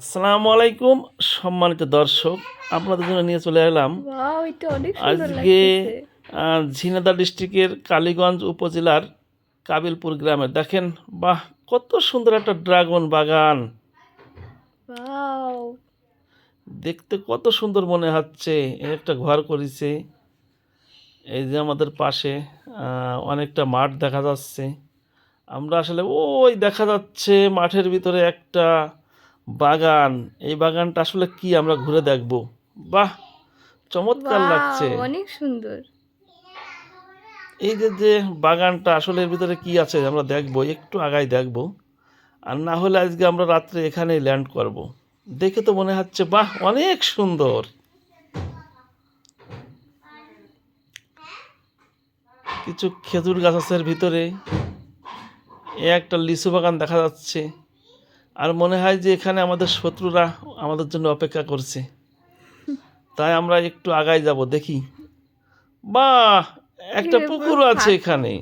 আসসালামু আলাইকুম সম্মানিত দর্শক। আপনাদের জন্য নিয়ে চলে এলাম। আজকে ঝিনাইদহ ডিস্ট্রিক্টের কালীগঞ্জ উপজেলার কাবিলপুর গ্রামে। দেখেন বাহ কত সুন্দর একটা ড্রাগন বাগান। দেখতে কত সুন্দর মনে হচ্ছে। একটা ঘর করেছে। এই যে আমাদের পাশে আহ, অনেকটা মাঠ দেখা যাচ্ছে। আমরা আসলে ওই দেখা যাচ্ছে মাঠের ভিতরে একটা বাগান। এই বাগানটা আসলে কি আমরা ঘুরে দেখব? বাহ চমৎকার লাগছে। অনেক সুন্দর। এই যে যে বাগানটা আসলে এর ভিতরে কি আছে আমরা দেখব একটু আগাই দেখব। আর না হলে আজকে আমরা রাত্রে এখানেই ল্যান্ড করব। দেখে তো মনে হচ্ছে বাহ অনেক সুন্দর। কিছু খেজুর গাছ আছে ভিতরে। একটা লিচু বাগান দেখা যাচ্ছে। আর মনে হয় যে এখানে আমাদের শত্রুরা আমাদের জন্য অপেক্ষা করছে। তাই আমরা একটু আগায় যাব দেখি। বাহ! একটা পুকুর আছে এখানে।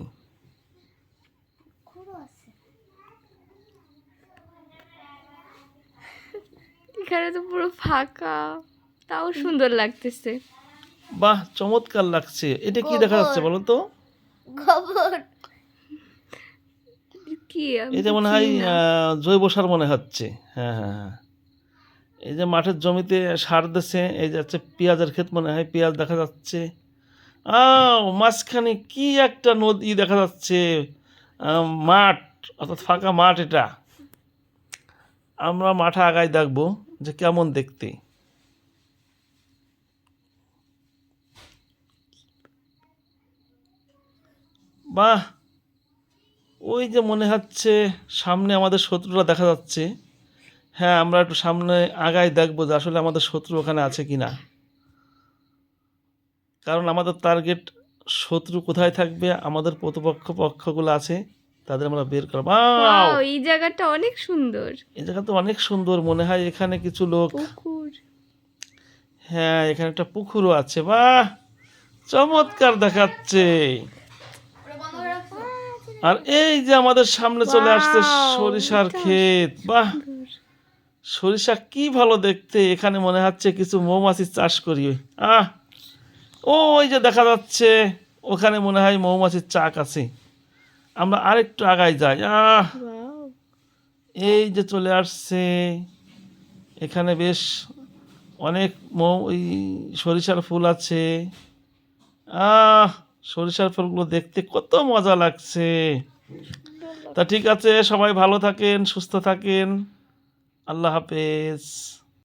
এখানে তো পুরো ফাঁকা। তাও সুন্দর লাগতেছে। বাহ চমৎকার লাগছে। এটা কি দেখা যাচ্ছে বলো তো? কি? যে মনে হয় জৈব সার মনে হচ্ছে। হ্যাঁ হ্যাঁ হ্যাঁ। এই যে মাঠের জমিতে সার দিচ্ছে এই যে হচ্ছে পেঁয়াজের ক্ষেত মনে হয় পেঁয়াজ দেখা যাচ্ছে। আও মাঝখানে কি একটা নদী দেখা যাচ্ছে। মাঠ অর্থাৎ ফাঁকা মাঠ এটা। আমরা মাঠে আগায় দেখব যে কেমন দেখতে। বাহ! ওই যে মনে হচ্ছে সামনে আমাদের শত্রুরা দেখা যাচ্ছে। হ্যাঁ আমরা একটু সামনে আগায় দেখব যে আসলে আমাদের শত্রু ওখানে আছে কি না কারণ আমাদের টার্গেট শত্রু কোথায় থাকবে আমাদের প্রতিপক্ষ পক্ষগুলো আছে তাদের আমরা বের করব। এই জায়গাটা অনেক সুন্দর। এই জায়গা তো অনেক সুন্দর মনে হয় এখানে কিছু লোক পুকুর। হ্যাঁ এখানে একটা পুকুরও আছে। বাহ! চমৎকার দেখাচ্ছে। আর এই যে আমাদের সামনে চলে আসছে সরিষার ক্ষেত। বাহ! সরিষা কি ভালো দেখতে এখানে মনে হচ্ছে কিছু মৌমাছি চাষ করি। আহ! ও ওই যে দেখা যাচ্ছে ওখানে মনে হয় মৌমাছির চাক আছে। আমরা আরেকটু আগায় যাই। আহ! এই যে চলে আসছে এখানে বেশ অনেক মৌ ওই সরিষার ফুল আছে। আহ! সরিষার ফুলগুলো দেখতে কত মজা লাগছে। তা ঠিক আছে, সবাই ভালো থাকেন, সুস্থ থাকেন। আল্লাহ হাফেজ।